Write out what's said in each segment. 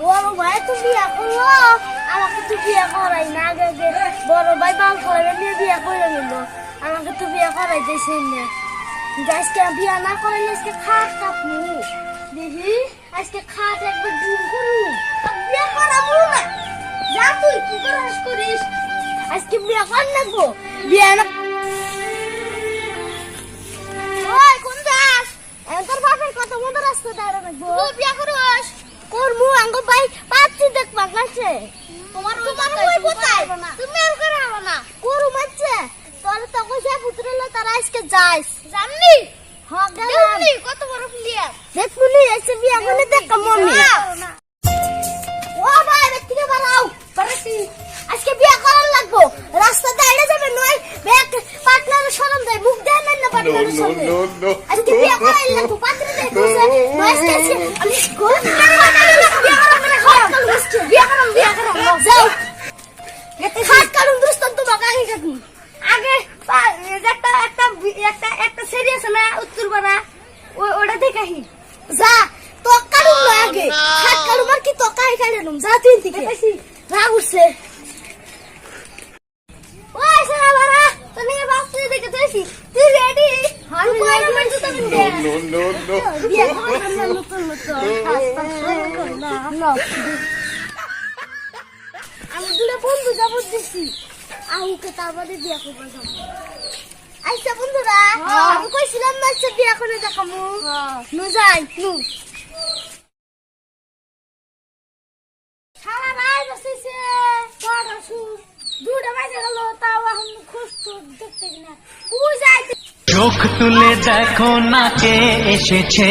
বড় ভাই তো বিয়া করল। আমাকে তো বিয়া করাই না আগে আগে বড় ভাই বাল করে নিয়ে বিয়া করে নিল। আমাকে তো বিয়া করাই দিয়েছে না আজকে বিয়া না করে আজকে খাট কাপু দেখি, আজকে খাট একবার ডিম করু বিয়া করাবো না। যা তুই, কি করিস করিস? আজকে বিয়া কর লাগবো বিয়া না কোন এখন তোর বাপের কত মতো রাস্তা দাঁড়া রাখব তুই বিয়া করিস করমু আঙ্গ ভাই পাচ্ছি দেখ পাকাছে তোমার তোমার ওই কোথায়? তুমি আর করে হবে না। করু মারছে। তোর তো কইছে পুত্র লো তারা আজকে যাইস। জাননি হ্যাঁ গেলাম কত বড় প্লেয়ার দেখ পুলি এসে বিয়া করে দেখ মম্মি ও ভাই ব্যক্তি থেকে বাড়াও। বাড়াতি আজকে বিয়া করার লাগবো। রাস্তা দাঁড়িয়ে যাবে নয় ব্যাগ পার্টনার শরম দেয়। মুখ দেয় না না no, no. আজকে বিয়া করার লাগবো পাত্র আজকে আমি গোল বিয়া করার বিয়া যাও খাট কারণ দোস্ত তো বাগাই কাটু আগে একটা একটা একটা একটা সেরি আছে না উত্তর পাড়া ওই ওটা দেখাহি যা তো কারণ না আগে খাট কারণ আর কি তো কাই কাটলাম যা তিন থেকে রাগ উঠছে ওই সারা বাড়া তুমি বাসে দেখে তুই তুই রেডি হাল করে মানে তো তুমি No, no, no, বিয়ে no. করার জন্য আমি দুটো বন্ধু যাব দিছি আহুকে তারপরে বিয়ে করব যাব আইসা বন্ধুরা আমি কইছিলাম না আজকে বিয়ে করে দেখাবো নু যাই নু। সারা রাত বসেছে পড়াশু দুটা বাজে গেল তাও এখন খুশ তো দেখতে না। ও যাই চোখ তুলে দেখো না কে এসেছে।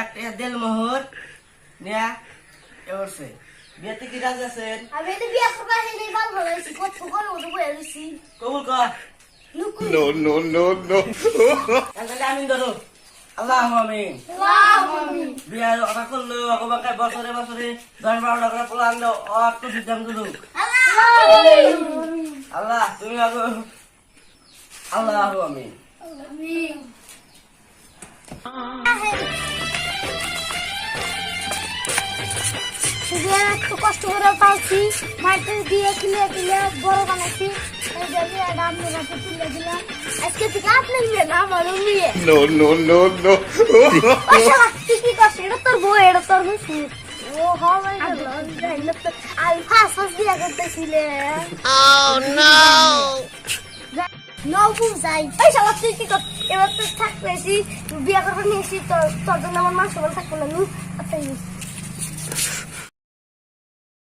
একটা দেল মোহর নিয়া এবারছে বিয়েতে কি রাজ আছেন আমি তো বিয়া করবা হেলে বাল হলাইছি কত করে ওটা বয়ে রইছি। কবুল কর। No, no, no, no. তাহলে আমি ধরো। আল্লাহ আমিন। বিয়া ওটা করল অকবাকে বছরে বছরে দশ বারো টাকা পোলা আনলো অত সিদ্ধান্ত দো আল্লাহ তুমি আগে আল্লাহ আমিন। শুধু আর একটু কষ্ট করে পাইছি মাটিতে দিয়ে কিলে কিলে বড় যে কাছে আজকে থেকে আপনার বিয়ে না আমার বিয়ে No, no, no, no. তুই কি করছিস? এটা তোর বউ, এটা তোর ফাঁস বিয়া। যা- করবার নিয়ে এসি, তোর তোর জন্য আমার মাংস বলে থাকব না নু। আচ্ছা, নু।